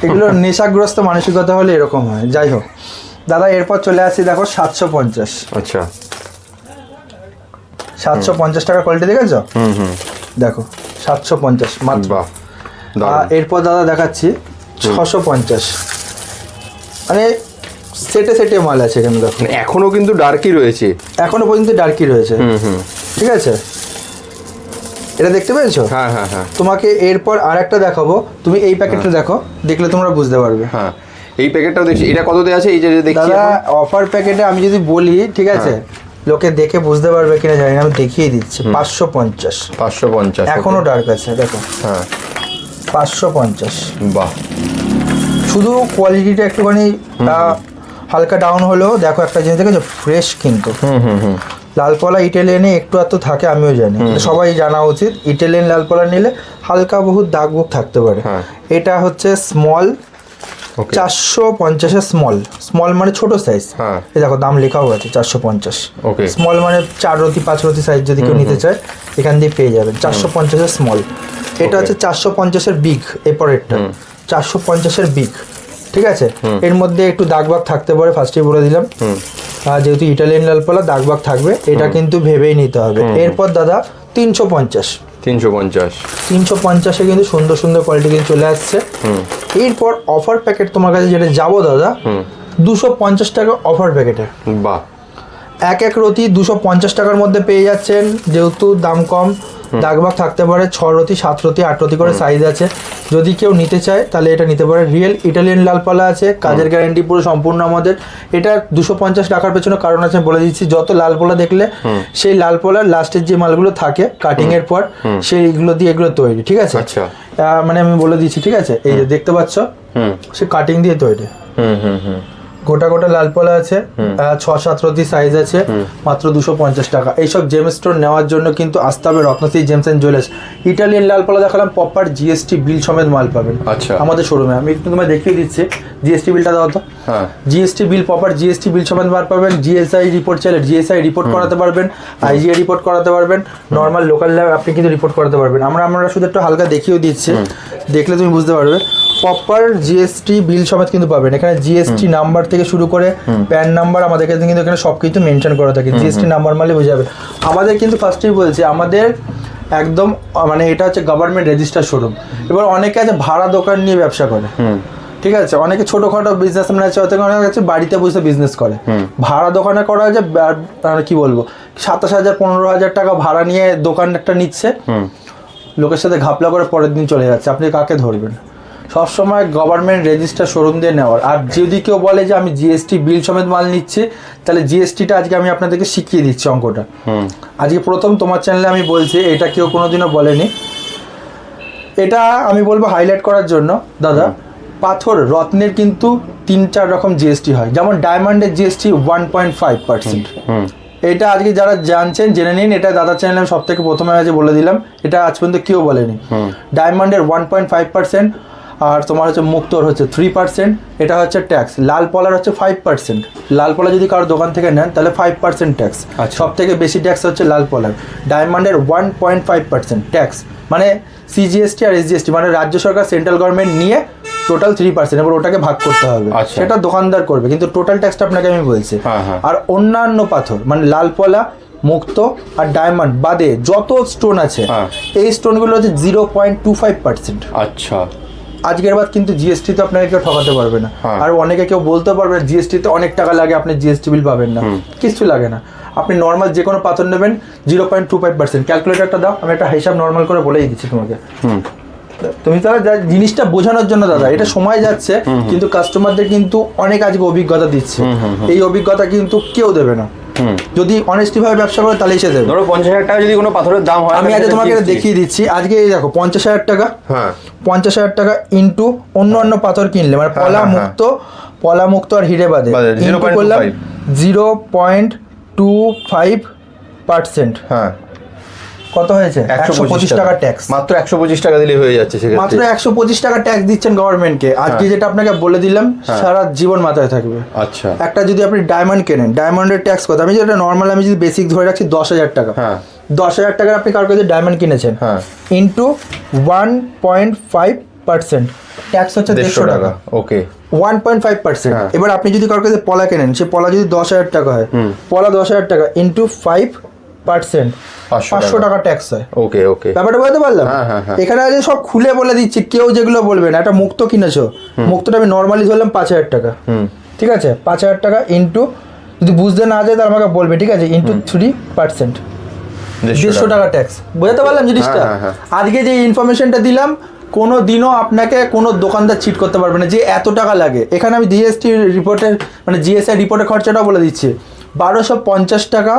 এগুলো নেশাগ্রস্ত মানসিকতা হলে এরকম হয়। যাই হোক। দাদা এরপর চলে আসি দেখো সাতশো পঞ্চাশ।
আচ্ছা।
সাতশো পঞ্চাশ টাকা কোয়ালিটি দেখেছ?
হুম হুম।
দেখো সাতশো পঞ্চাশ মাত্র। এরপর দাদা দেখাচ্ছি ছশো পঞ্চাশ। মানে সেটে সেটে মাল আছে এখানে দেখো।
এখনও কিন্তু ডার্কই রয়েছে।
এখনও পর্যন্ত ডার্কি রয়েছে। ঠিক আছে? এটা দেখতে পেয়েছ?
হ্যাঁ হ্যাঁ হ্যাঁ।
তোমাকে এরপর আর একটা দেখাবো। তুমি এই প্যাকেটটা দেখো দেখলে তোমরা বুঝতে পারবে।
হ্যাঁ। এই প্যাকেটটাও দেখছি। এটা কততে আছে? এই যে দেখছি
দাদা অফার প্যাকেটে আমি যদি বলি ঠিক আছে? লোকে দেখে বুঝতে পারবে কিনা জানি না আমি দেখিয়ে দিচ্ছি। পাঁচশো পঞ্চাশ।
পাঁচশো পঞ্চাশ
এখনও ডার্ক আছে দেখো।
হ্যাঁ।
পাঁচশো পঞ্চাশ।
বাহ।
শুধু কোয়ালিটিটা একটুখানি হালকা ডাউন হলেও দেখো একটা জিনিস দেখেছ? ফ্রেশ কিন্তু।
হুম হুম হুম।
লালপলা ইটালিয়ানে একটু এত থাকে আমিও জানি। সবাই জানা উচিত ইটালিয়ান লালপলা নিলে হালকা বহুত দাগ বুক থাকতে পারে।
হ্যাঁ।
এটা হচ্ছে স্মল চারশো পঞ্চাশের স্মল স্মল মানে ছোট সাইজ
হ্যাঁ।
এই দেখো দাম লেখাও আছে চারশো পঞ্চাশ। স্মল মানে চার রতি পাঁচ রতি সাইজ যদি কেউ নিতে চায় এখান দিয়ে পেয়ে যাবেন। চারশো পঞ্চাশের স্মল এটা হচ্ছে চারশো পঞ্চাশের বিগ এরপরেরটা চারশো পঞ্চাশের বিগ ঠিক আছে? এর মধ্যে একটু দাগবাগ থাকতে পারে ফার্স্টেই বলে দিলাম। আর যেহেতু ইটালিয়ান লাল লালপালা দাগবাগ থাকবে। এটা কিন্তু ভেবেই নিতে হবে। এরপর দাদা তিনশো পঞ্চাশ।
তিনশো পঞ্চাশ।
তিনশো পঞ্চাশে কিন্তু সুন্দর সুন্দর কোয়ালিটি কিন্তু চলে আসছে। এরপর অফার প্যাকেট তোমার কাছে যেটা যাব দাদা দুশো পঞ্চাশ টাকা অফার প্যাকেটে
বাহ।
এক এক রতি দুশো পঞ্চাশ টাকার মধ্যে পেয়ে যাচ্ছেন যেহেতু দাম কম। দাগবাগ থাকতে পারে ছ রতি সাত রতি আট রতি করে সাইজ আছে। যদি কেউ নিতে চায় তাহলে এটা নিতে পারে। রিয়েল ইটালিয়ান লালপালা আছে কাজের গ্যারেন্টি পুরো সম্পূর্ণ আমাদের। এটা দুশো পঞ্চাশ টাকার পেছনে কারণ আছে আমি বলে দিচ্ছি যত লালপোলা দেখলে সেই লালপোলার লাস্টের যে মালগুলো থাকে কাটিং এর পর সেইগুলো দিয়ে এগুলো তৈরি ঠিক আছে?
আচ্ছা।
মানে আমি বলে দিচ্ছি ঠিক আছে? এই যে দেখতে পাচ্ছ সে কাটিং দিয়ে তৈরি।
হুম হুম হুম।
গোটা গোটা লাল লালপলা আছে ছ সাত রতি সাইজ আছে মাত্র দুশো পঞ্চাশ টাকা। এইসব জেম স্টোর নেওয়ার জন্য কিন্তু আসতে হবে Ratnashree gems and jewellers Italian লাল লালপলা দেখালাম প্রপার জিএসটি বিল সমেত মাল পাবেন।
আচ্ছা।
আমাদের শোরুমে আমি একটু তোমায় দেখিয়ে দিচ্ছি জিএসটি বিলটা দাও তো। GST bill proper GST bill সমেত মাল পাবেন। জিএসআই রিপোর্ট চাইলে জিএসআই রিপোর্ট করাতে পারবেন আইজিআই রিপোর্ট করাতে পারবেন। নর্মাল লোকাল ল্যাব আপনি কিন্তু রিপোর্ট করাতে পারবেন। আমরা আমরা শুধু একটু হালকা দেখিয়েও দিচ্ছি। দেখলে তুমি বুঝতে পারবে। প্রপার জিএসটি বিল সমেত কিন্তু পাবেন। এখানে জিএসটি নাম্বার থেকে শুরু করে প্যান নাম্বার আমাদের কাছে কিন্তু এখানে সব কিছু মেনশন করা থাকে। জিএসটি নাম্বার মালে বোঝা যাবে। আমাদের কিন্তু ফার্স্টেই বলছে আমাদের একদম মানে এটা হচ্ছে গভর্নমেন্ট রেজিস্টার শোরুম এবার অনেকে আছে ভাড়া দোকান নিয়ে ব্যবসা করে। ঠিক আছে? অনেকে ছোটখাটো বিজনেসম্যান আছে হয়তো অনেকে আছে বাড়িতে বসে বিজনেস করে। ভাড়া দোকানে করা হয়েছে কি বলব? সাতাশ হাজার পনেরো হাজার টাকা ভাড়া নিয়ে দোকান একটা নিচ্ছে লোকের সাথে ঘাপলা করে পরের দিন চলে যাচ্ছে। আপনি কাকে ধরবেন? সবসময় গভর্নমেন্ট রেজিস্টার শোরুম দিয়ে নেওয়ার। আর যদি কেউ বলে যে আমি জিএসটি বিল সমেত মাল নিচ্ছি তাহলে জিএসটিটা আজকে আমি আপনাদেরকে শিখিয়ে দিচ্ছি অঙ্কটা।
হুম।
আজকে প্রথম তোমার চ্যানেলে আমি বলছি এটা কেউ কোনোদিনও বলেনি। এটা আমি বলব হাইলাইট করার জন্য দাদা। পাথর রত্নের কিন্তু তিন চার রকম জিএসটি হয়। যেমন ডায়মন্ডের GST one point five percent এটা আজকে যারা জানছেন জেনে নিন এটা দাদা চ্যানেলে আমি সব থেকে প্রথমে আজ বলে দিলাম। এটা আজ পর্যন্ত কেউ বলেনি। ডায়মন্ডের ওয়ান পয়েন্ট ফাইভ পার্সেন্ট আর তোমার হচ্ছে মুক্তর হচ্ছে থ্রি পার্সেন্ট এটা হচ্ছে ট্যাক্স লাল পলার হচ্ছে ফাইভ পার্সেন্ট লাল পলা যদি কারোর দোকান থেকে নেন তাহলে ফাইভ পার্সেন্ট ট্যাক্স। সব থেকে বেশি ট্যাক্স হচ্ছে লাল পলার ডায়মন্ডের one point five percent tax মানে সিজিএসটি আর এসজিএসটি মানে রাজ্য সরকার সেন্ট্রাল গভর্নমেন্ট নিয়ে টোটাল থ্রি পার্সেন্ট এবার ওটাকে ভাগ করতে হবে
আচ্ছা।
সেটা দোকানদার করবে কিন্তু টোটাল ট্যাক্সটা আপনাকে আমি বলছি
হ্যাঁ, হ্যাঁ।
আর অন্যান্য পাথর মানে লাল পলা মুক্ত আর ডায়মন্ড বাদে যত স্টোন আছে
হ্যাঁ।
এই স্টোনগুলো হচ্ছে zero point two five percent
আচ্ছা
আজকের বাদ কিন্তু জিএসটি তো আপনাকে কেউ ঠকাতে পারবে না।
হ্যাঁ।
আর অনেকে কেউ বলতে পারবে না জিএসটি তে অনেক টাকা লাগে আপনি জিএসটি বিল পাবেন না। কিছু লাগে না। আপনি নর্মাল যে কোনো পাথর নেবেন zero point two five percent ক্যালকুলেটারটা দাও আমি একটা হিসাব নর্মাল করে বলেই দিচ্ছি তোমাকে। তুমি তাহলে যা জিনিসটা বোঝানোর জন্য দাদা এটা সময় যাচ্ছে কিন্তু কাস্টমারদের কিন্তু অনেক আজকে অভিজ্ঞতা দিচ্ছে। এই অভিজ্ঞতা কিন্তু কেউ দেবে না। যদি অনেস্টি ভাবে ব্যবসা করে তাহলে এসে দেবে।
ধরো পঞ্চাশ হাজার টাকা যদি কোনো পাথরের দাম হয়
আমি
আজকে
তোমাকে দেখিয়ে দিচ্ছি। আজকে এই দেখো পঞ্চাশ হাজার টাকা
হ্যাঁ।
পঞ্চাশ হাজার টাকা ইন্টু অন্য অন্য পাথর কিনলে মানে
হ্যাঁ,
পলা
হ্যাঁ,
মুক্ত পলা মুক্ত আর হিরে বাদে।
বাদে, 0.25
zero point two five percent
হ্যাঁ।
কত হয়েছে? একশো পঁচিশ টাকা ট্যাক্স
মাত্র একশো পঁচিশ টাকা দিলে হয়ে যাচ্ছে
মাত্র একশো পঁচিশ টাকা ট্যাক্স দিচ্ছেন গভর্নমেন্টকে আজকে যেটা আপনাকে বলে দিলাম
হ্যাঁ।
সারা জীবন মাথায় থাকবে।
আচ্ছা।
একটা যদি আপনি ডায়মন্ড কেনেন ডায়মন্ডের ট্যাক্স কত? আমি যেটা নর্মাল আমি যদি বেসিক ধরে রাখছি দশ হাজার টাকা।
হ্যাঁ।
দশ হাজার টাকার আপনি কারোর কাছে ডায়মন্ড কিনেছেন
হ্যাঁ।
Into one point five percent tax হচ্ছে
দেড়শো টাকা okay
one point five percent
হ্যাঁ।
এবার আপনি যদি কারোর কাছে পলা কেনেন সে পলা যদি দশ হাজার টাকা হয় পলা দশ হাজার টাকা ইন্টু ফাইভ পার্সেন্ট
পাঁচশো টাকা।
ট্যাক্স হয়।
ওকে ওকে
ব্যাপারটা বলতে পারলাম?
হ্যাঁ, হ্যাঁ, হ্যাঁ।
এখানে আজ সব খুলে বলে দিচ্ছি কেউ যেগুলো বলবে না একটা মুক্ত কিনেছো। মুক্তটা আমি নর্মালি ধরলাম পাঁচ হাজার টাকা। ঠিক আছে? পাঁচ হাজার টাকা ইন্টু যদি বুঝতে না যায় তাহলে আমাকে বলবে ঠিক আছে? ইন্টু থ্রি পার্সেন্ট দেড়শো টাকা। ট্যাক্স বুঝতে পারলাম জিনিসটা? আজকে যে ইনফরমেশনটা দিলাম কোনো দিনও আপনাকে কোনো দোকানদার চিট করতে পারবে না যে এত টাকা লাগে। এখানে আমি জিএসটি রিপোর্টের মানে জিএসআই রিপোর্টের খরচাটাও বলে দিচ্ছি। বারোশো পঞ্চাশ টাকা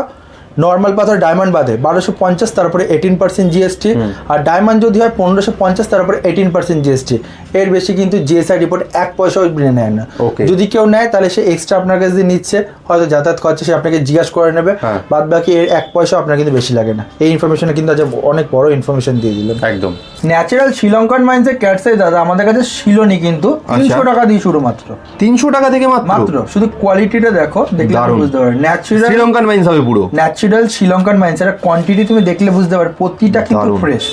নর্মাল পাথর ডায়মন্ড বাদে বারোশো পঞ্চাশ তারপরে এইটিন পার্সেন্ট জিএসটি আর ডায়মন্ড যদি হয় পনেরোশো পঞ্চাশ তারপরে এইটিন পার্সেন্ট জিএসটি এর বেশি কিন্তু জিএসআই রিপোর্ট এক পয়সাও নেয় না। যদি কেউ নেয় তাহলে সে এক্সট্রা আপনার কাছে দিয়ে নিচ্ছে হয়তো যাতায়াত করছে সে আপনাকে জিজ্ঞাসা করে নেবে
হ্যাঁ।
বাদ বাকি এর এক পয়সা আপনার কিন্তু বেশি লাগে না। এই ইনফরমেশনে কিন্তু আজ অনেক বড় ইনফরমেশন দিয়ে দিলাম
একদম।
ন্যাচারাল শ্রীলঙ্কান মাইন্সের ক্যাটসাই দাদা আমাদের কাছে শিলনি কিন্তু তিনশো টাকা দিয়ে শুরু মাত্র।
তিনশো টাকা থেকে মাত্র?
শুধু কোয়ালিটিটা দেখো দেখলে। বুঝতে পারবেন। ন্যাচারাল
শ্রীলঙ্কান মাইন্স হবে পুরো।
ন্যাচারাল শ্রীলঙ্কান মাইন্স এটা কোয়ান্টিটি তুমি দেখলে বুঝতে পারবে প্রতিটা কিন্তু ফ্রেশ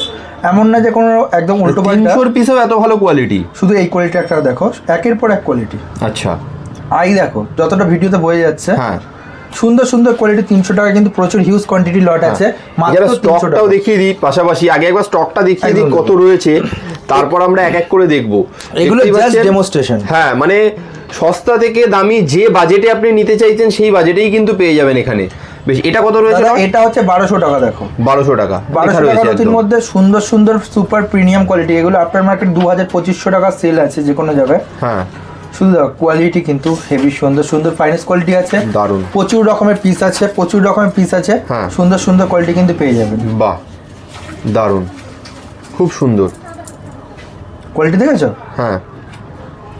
এমন না যে কোনো একদম উল্টো পাল্টা।
পিসেও এত ভালো কোয়ালিটি
শুধু এই কোয়ালিটি একটা দেখো একের পর এক কোয়ালিটি
আচ্ছা।
আই দেখো যতটা ভিডিওতে বয়ে যাচ্ছে
হ্যাঁ।
সুন্দর সুন্দর কোয়ালিটি তিনশো টাকা কিন্তু প্রচুর হিউজ কোয়ান্টিটি লট আছে মাত্র
স্টকটাও দেখিয়ে দিই পাশাপাশি আগে একবার স্টকটা দেখিয়ে দিই কত রয়েছে তারপর আমরা এক এক করে দেখব।
এগুলো জাস্ট ডেমোস্ট্রেশন
হ্যাঁ মানে সস্তা থেকে দামি যে বাজেটে আপনি নিতে চাইছেন সেই বাজেটেই কিন্তু পেয়ে যাবেন এখানে। বেশ এটা কত রয়েছে
এটা হচ্ছে বারোশো টাকা দেখো।
বারোশো টাকা
বারোশো
লেখা
টাকা
রয়েছে
নথির
একদম।
মধ্যে সুন্দর সুন্দর সুপার প্রিমিয়াম কোয়ালিটি এগুলো আপনার মার্কেট দু হাজার পঁচিশশো টাকা সেল আছে যে কোনো জায়গায়।
হ্যাঁ।
শুধু কোয়ালিটি কিন্তু হেভি সুন্দর সুন্দর ফাইন্যান্স কোয়ালিটি আছে।
দারুণ।
প্রচুর রকমের পিস আছে প্রচুর রকমের পিস আছে।
হ্যাঁ।
সুন্দর সুন্দর কোয়ালিটি কিন্তু পেয়ে যাবেন।
বাহ দারুণ। খুব সুন্দর।
কোয়ালিটি দেখেছ?
হ্যাঁ।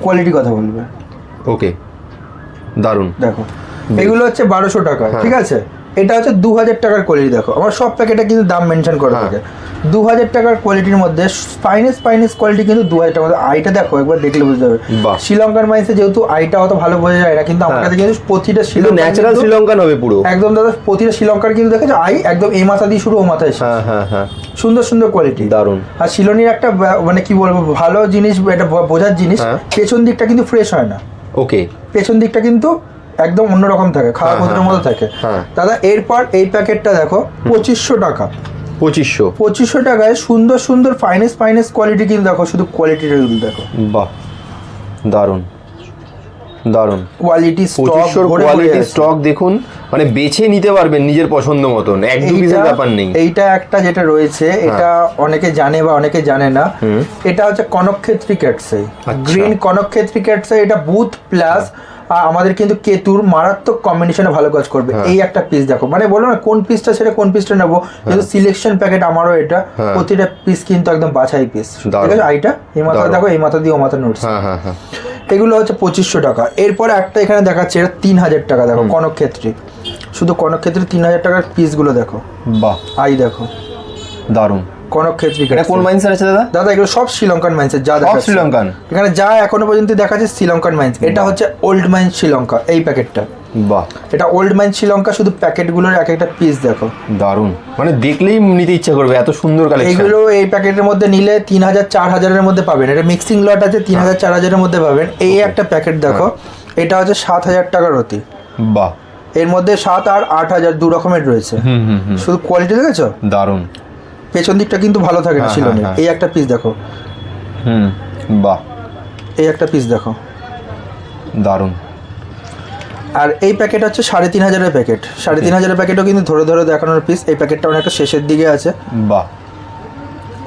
কোয়ালিটি কথা বলবে।
ওকে দারুণ।
দেখো এগুলো হচ্ছে বারোশো টাকা
হ্যাঁ।
ঠিক আছে? এটা হচ্ছে দু হাজার টাকার কোয়ালিটি দেখো আমার সব প্যাকেটে কিন্তু দাম মেনশন করে
হ্যাঁ।
থাকে দু হাজার টাকার কোয়ালিটির মধ্যে ফাইনেস্ট ফাইনেস্ট কোয়ালিটি কিন্তু দু হাজার টাকার মধ্যে আইটা দেখো একবার দেখলে বুঝতে পারবে। শ্রীলঙ্কার মাইন্সে যেহেতু আইটা অত ভালো বোঝা যায় না কিন্তু আমার
হ্যাঁ।
কাছে কিন্তু প্রতিটা
কিন্তু
শ্রীলঙ্কার
ন্যাচারাল শ্রীলঙ্কান হবে পুরো
একদম দাদা প্রতিটা শ্রীলঙ্কার কিন্তু দেখেছ আই একদম এই মাথা দিয়ে শুরু ও মাথায়।
হ্যাঁ হ্যাঁ হ্যাঁ
সুন্দর সুন্দর কোয়ালিটি
দারুণ
আর শিলনির একটা মানে কি বলব ভালো জিনিস এটা বোঝার জিনিস। পেছন দিকটা কিন্তু ফ্রেশ হয় না
ওকে
পেছন দিকটা কিন্তু একদম অন্যরকম থাকে খাওয়া
হ্যাঁ, হ্যাঁ,
মতো থাকে।
হ্যাঁ।
দাদা এরপর এই প্যাকেটটা দেখো পঁচিশশো টাকা।
পঁচিশশো।
পঁচিশশো টাকায় সুন্দর সুন্দর ফাইনেস্ট ফাইনেস্ট কোয়ালিটি কিন্তু দেখো শুধু কোয়ালিটিটা কিন্তু দেখো।
বাহ দারুণ। দারুণ।
কোয়ালিটি স্টক
কোয়ালিটি স্টক দেখুন মানে বেছে নিতে পারবেন নিজের পছন্দ মতন এক দু পিসের ব্যাপার নেই।
এইটা একটা যেটা রয়েছে এটা অনেকে জানে বা অনেকে জানে না। এটা হচ্ছে কনকক্ষেত্রী ক্যাটসাই
আচ্ছা।
গ্রিন কনকক্ষেত্রী ক্যাটসাই এটা বুথ প্লাস আমাদের কিন্তু কেতুর মারাত্মক কম্বিনেশনে ভালো কাজ করবে।
হ্যাঁ।
এই একটা পিস দেখো। মানে বলো না কোন পিসটা ছেড়ে কোন পিসটা নেব? যেহেতু সিলেকশন প্যাকেট আমারও এটা।
হ্যাঁ।
প্রতিটা পিস কিন্তু একদম বাছাই পিস ঠিক আছে? আইটা? এই মাথা দেখো এই মাথা দিয়ে ও মাথা
হ্যাঁ হ্যাঁ হ্যাঁ।
এগুলো হচ্ছে পঁচিশশো টাকা। এরপরে একটা এখানে দেখাচ্ছে এটা তিন হাজার টাকা দেখো কনকক্ষেত্রী। শুধু কনকক্ষেত্রী তিন হাজার টাকার পিসগুলো দেখো।
বাহ।
আই দেখো।
দারুণ।
কনক
এটা কোন মাইন্সের আছে দাদা?
দাদা এগুলো সব শ্রীলঙ্কান মাইন্সের যা দেখাচ্ছে।
শ্রীলঙ্কান?
এখানে যা এখনও পর্যন্ত দেখাচ্ছে শ্রীলঙ্কান মাইন্স এটা হচ্ছে ওল্ড মাইন্স শ্রীলঙ্কা এই প্যাকেটটা
বাহ।
এটা ওল্ড মাইন্স শ্রীলঙ্কা শুধু প্যাকেটগুলোর এক একটা পিস দেখো।
দারুণ। মানে দেখলেই নিতে ইচ্ছা করবে এত সুন্দর কালেকশন
এইগুলো এই প্যাকেটের মধ্যে নিলে তিন হাজার চার হাজারের মধ্যে পাবেন। এটা মিক্সিং লট আছে তিন হাজার চার হাজারের মধ্যে পাবেন। এই একটা প্যাকেট দেখো। এটা হচ্ছে সাত হাজার টাকার অতি
বাহ।
এর মধ্যে সাত আর আট হাজার দু রকমের রয়েছে।
হুম হুম হুম।
শুধু কোয়ালিটি দেখেছ?
দারুণ।
পেছন দিকটা কিন্তু ভালো থাকে না
ছিল
শিলংয়ে
হ্যাঁ,
এই একটা পিস দেখো।
হুম বাহ।
এই একটা পিস দেখো।
দারুণ।
আর এই প্যাকেট হচ্ছে সাড়ে তিন হাজারের প্যাকেট সাড়ে তিন হাজারের প্যাকেটও কিন্তু ধরে ধরে দেখানোর পিস এই প্যাকেটটা অনেকটা শেষের দিকে আছে।
বাহ।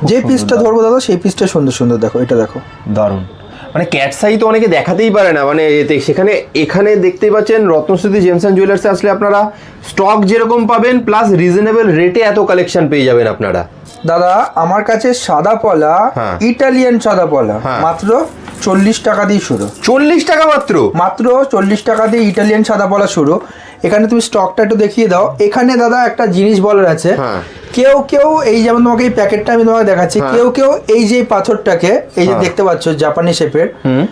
যে পিসটা ধরবো দাদা সেই পিসটা সুন্দর সুন্দর দেখো এটা দেখো।
দারুণ। মানে ক্যাট সাই তো অনেকে দেখাতেই পারে না। মানে সেখানে, এখানে দেখতেই পাচ্ছেন রত্নস্মৃতি জেমস অ্যান্ড জুয়েলার্সে আসলে আপনারা স্টক যেরকম পাবেন প্লাস রিজনেবল রেটে এত কালেকশন পেয়ে যাবেন আপনারা।
দাদা আমার কাছে সাদা পলা
হ্যাঁ।
ইটালিয়ান সাদা পলা।
হ্যাঁ।
মাত্র চল্লিশ টাকা দিয়ে শুরু।
চল্লিশ টাকা মাত্র?
মাত্র চল্লিশ টাকা দিয়ে ইটালিয়ান সাদা পলা শুরু। এখানে তুমি স্টকটা একটু দেখিয়ে দাও। এখানে দাদা একটা জিনিস বলার আছে।
হ্যাঁ।
কেউ কেউ এই যেমন তোমাকে এই প্যাকেটটা আমি তোমাকে দেখাচ্ছি। কেউ কেউ এই যে পাথরটাকে এই যে। দেখতে পাচ্ছ জাপানি শেপের
হুম।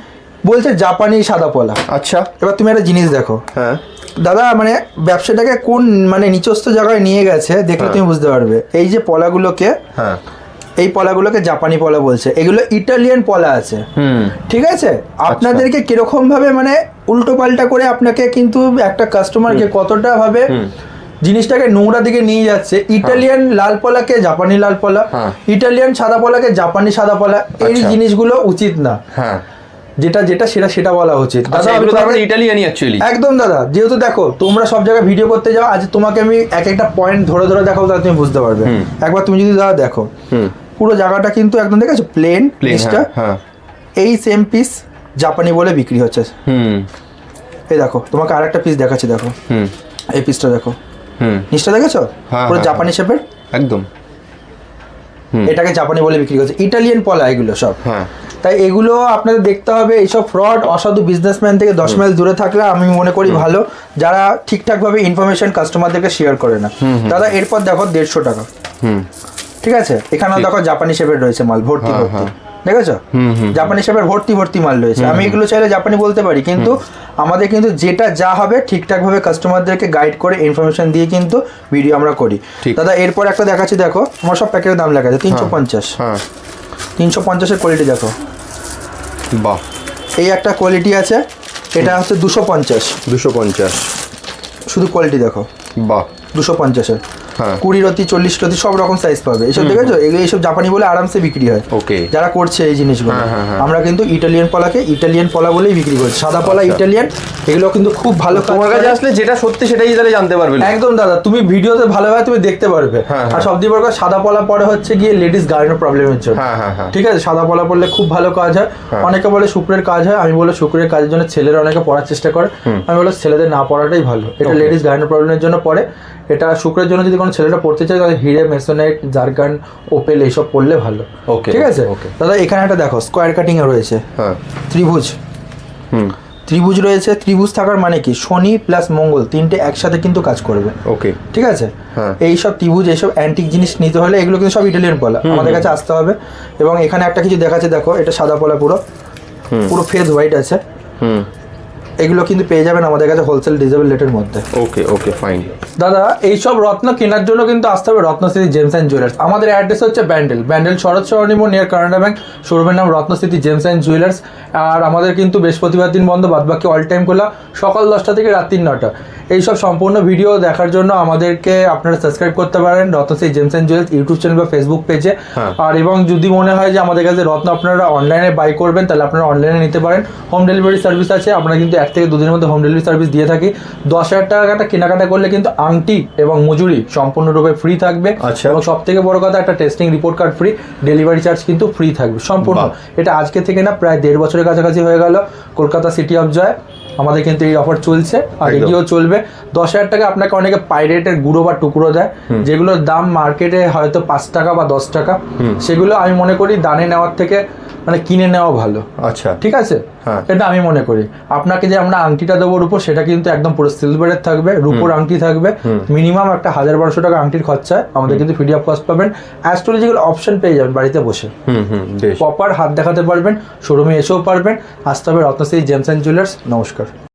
বলছে জাপানি সাদা পলা।
আচ্ছা।
এবার তুমি একটা জিনিস দেখো।
হ্যাঁ।
দাদা মানে ব্যবসাটাকে কোন মানে নিচস্থ জায়গায় নিয়ে গেছে দেখলে তুমি বুঝতে পারবে। এই যে পলাগুলোকে
হ্যাঁ।
এই পলাগুলোকে জাপানি পলা বলছে। এগুলো ইটালিয়ান পলা আছে। ঠিক আছে? আপনাদেরকে কীরকম ভাবে মানে উল্টো পাল্টা করে আপনাকে কিন্তু একটা কাস্টমারকে কতটা ভাবে জিনিসটাকে নোংরা দিকে নিয়ে যাচ্ছে। ইটালিয়ান লাল পলাকে জাপানি লাল পলা।
হ্যাঁ।
ইটালিয়ান সাদা পলাকে জাপানি সাদা পলা। এই
আচ্ছা।
জিনিসগুলো উচিত না।
হ্যাঁ।
যেটা যেটা সেটা সেটা বলা উচিত।
আচ্ছা
দাদা, আমি
তো
তোমাকে-
অ্যাকচুয়ালি
একদম দাদা যেহেতু দেখো তোমরা সব জায়গায় ভিডিও করতে যাও আজ তোমাকে আমি এক একটা পয়েন্ট ধরে ধরে দেখাবো তাহলে তুমি বুঝতে পারবে। একবার তুমি যদি দাদা দেখো পুরো জায়গাটা কিন্তু একদম দেখেছ প্লেন
প্লেন
পিসটা
হ্যাঁ
এই সেম পিস জাপানি বলে বিক্রি হচ্ছে।
হুম।
এই দেখো তোমাকে আরেকটা পিস দেখাচ্ছি দেখো।
হুম।
এই পিসটা দেখো।
হুম।
নিচটা দেখেছ?
হ্যাঁ,
পুরো
হ্যাঁ,
জাপানি শেপের
একদম।
এটাকে জাপানি বলে বিক্রি করছে। ইটালিয়ান পলা এগুলো সব।
হ্যাঁ।
তাই এগুলো আপনাদের দেখতে হবে এইসব ফ্রড অসাধু বিজনেসম্যান থেকে দশ মাইল দূরে থাকলে আমি মনে করি ভালো। যারা ঠিকঠাক ভাবে ইনফরমেশন কাস্টমারদেরকে শেয়ার করে না। দাদা এরপর দেখো দেড়শো টাকা।
হুম।
ঠিক আছে? এখানেও দেখো জাপানি শেপের রয়েছে মাল ভর্তি
হ্যাঁ,
ভর্তি। দেখেছ? জাপানি শেপের ভর্তি ভর্তি মাল রয়েছে। আমি এগুলো চাইলে জাপানি বলতে পারি কিন্তু আমাদের কিন্তু যেটা যা হবে ঠিকঠাক ভাবে কাস্টমারদেরকে গাইড করে ইনফরমেশন দিয়ে কিন্তু ভিডিও আমরা করি। দাদা এরপর একটা দেখাচ্ছি দেখো আমার সব প্যাকেটের দাম লেখা আছে তিনশো পঞ্চাশ।
হ্যাঁ।
তিনশো পঞ্চাশের কোয়ালিটি দেখো।
বাহ।
এই একটা কোয়ালিটি আছে এটা হচ্ছে দুশো পঞ্চাশ।
দুশো পঞ্চাশ।
শুধু কোয়ালিটি দেখো।
বাহ।
দুশো পঞ্চাশের।
হ্যাঁ
কুড়ি রতি চল্লিশ রতি সব রকম সাইজ পাবে। এইসব দেখেছ? এগুলো এইসব জাপানি বলে আরামসে বিক্রি হয়।
ওকে।
যারা করছে এই জিনিসগুলো।
হ্যাঁ, হ্যাঁ, হ্যাঁ।
আমরা কিন্তু ইটালিয়ান পলাকে ইটালিয়ান পলা বলেই বিক্রি করছি। সাদা পলা
আচ্ছা।
ইটালিয়ান এগুলো কিন্তু খুব ভালো
তোমার কাছে আসলে যেটা সত্যি সেটাই তাহলে জানতে পারবেন।
একদম দাদা তুমি ভিডিওতে ভালোভাবে তুমি দেখতে পারবে।
হ্যাঁ,
আর
হ্যাঁ।
সবথেকে বড় সাদা পলা পরে হচ্ছে গিয়ে লেডিস গার্ডেনের প্রবলেমের জন্য।
হ্যাঁ হ্যাঁ হ্যাঁ।
ঠিক আছে? সাদা পলা পড়লে খুব ভালো কাজ হয়।
হ্যাঁ।
অনেকে বলে শুক্রের কাজ হয়। আমি বলে শুক্রের কাজের জন্য ছেলেরা অনেকে পড়ার চেষ্টা করে। আমি বলে ছেলেদের না পড়াটাই ভালো। এটা. লেডিস গার্ডেনের প্রবলেমের জন্য পড়ে। এটা শুক্রের জন্য যদি কোনো ছেলেটা পড়তে চায় তাহলে হিরে মেসোনাইট জারকান ওপেল এইসব পড়লে ভালো।
ওকে
ঠিক আছে?
okay.
দাদা এখানে একটা দেখো স্কোয়ার কাটিং এ রয়েছে।
হ্যাঁ।
ত্রিভুজ।
হুম।
ত্রিভুজ রয়েছে ত্রিভুজ থাকার মানে কি? শনি প্লাস মঙ্গল তিনটে একসাথে কিন্তু কাজ করবে।
ওকে।
ঠিক আছে?
হ্যাঁ।
এইসব ত্রিভুজ এইসব অ্যান্টিক জিনিস নিতে হলে এগুলো কিন্তু সব ইটালিয়ান পলা। আমাদের কাছে আসতে হবে। এবং এখানে একটা কিছু দেখাচ্ছে দেখো এটা সাদা পলা পুরো। পুরো ফেজ হোয়াইট আছে।
হুম।
এগুলো কিন্তু পেয়ে যাবেন আমাদের কাছে হোলসেল ডিজেবল রেটের মধ্যে।
ওকে ওকে ফাইন
দাদা এইসব রত্ন কেনার জন্য কিন্তু আসতে হবে রত্নস্থিতি জেমস অ্যান্ড জুয়েলার্স। আমাদের অ্যাড্রেস হচ্ছে ব্যান্ডেল। ব্যান্ডেল শরৎ সরণিম নিয়ার কানাডা ব্যাংক শোরুমের নাম রত্নস্থিতি জেমস অ্যান্ড জুয়েলার্স। আর আমাদের কিন্তু বৃহস্পতিবার দিন বন্ধ বাদবাকি অল টাইম খোলা। সকাল দশটা থেকে রাত্রি নটা এইসব সম্পূর্ণ ভিডিও দেখার জন্য আমাদেরকে আপনারা সাবস্ক্রাইব করতে পারেন Ratnashree gems and jewels YouTube channel বা ফেসবুক পেজে
হ্যাঁ।
আর এবং যদি মনে হয় যে আমাদের কাছে রত্ন আপনারা অনলাইনে বাই করবেন তাহলে আপনারা অনলাইনে নিতে পারেন। হোম ডেলিভারি সার্ভিস আছে আমরা কিন্তু এক থেকে দুদিনের মধ্যে হোম ডেলিভারি সার্ভিস দিয়ে থাকি। দশ হাজার টাকাটা কেনাকাটা করলে কিন্তু আংটি এবং মজুরি সম্পূর্ণরূপে ফ্রি থাকবে।
আচ্ছা।
এবং সব থেকে বড় কথা একটা testing report card free delivery charge কিন্তু ফ্রি থাকবে সম্পূর্ণ। এটা আজকে থেকে না প্রায় দেড় বছরের কাছাকাছি হয়ে গেল কলকাতা সিটি অফ জয় আমাদের কিন্তু এই অফার চলছে। আর
এগিয়েও
এটিও চলবে। দশ হাজার টাকা আপনাকে অনেকে পাইরেটের গুঁড়ো বা টুকরো দেয়। যেগুলোর দাম মার্কেটে হয়তো পাঁচ টাকা বা দশ টাকা। সেগুলো আমি মনে করি দানে নেওয়ার থেকে মানে কিনে নেওয়া ভালো।
আচ্ছা।
ঠিক আছে। এটা আমি মনে করি। আপনাকে যে আমরা আংটিটা দেবো রূপোর সেটা কিন্তু একদম পুরো সিলভারের থাকবে রূপোর আংটি থাকবে। মিনিমাম একটা হাজার বারোশো টাকা আংটির খরচায় আমাদের কিন্তু ফ্রি অফ কস্ট পাবেন। অ্যাস্ট্রোলজিক্যাল অপশন পেয়ে যাবেন বাড়িতে বসে। প্রপার হাত দেখাতে পারবেন শোরুমে এসেও পারবেন। আসতে হবে রত্নশ্রী জেমস অ্যান্ড জুয়েলার্স। নমস্কার।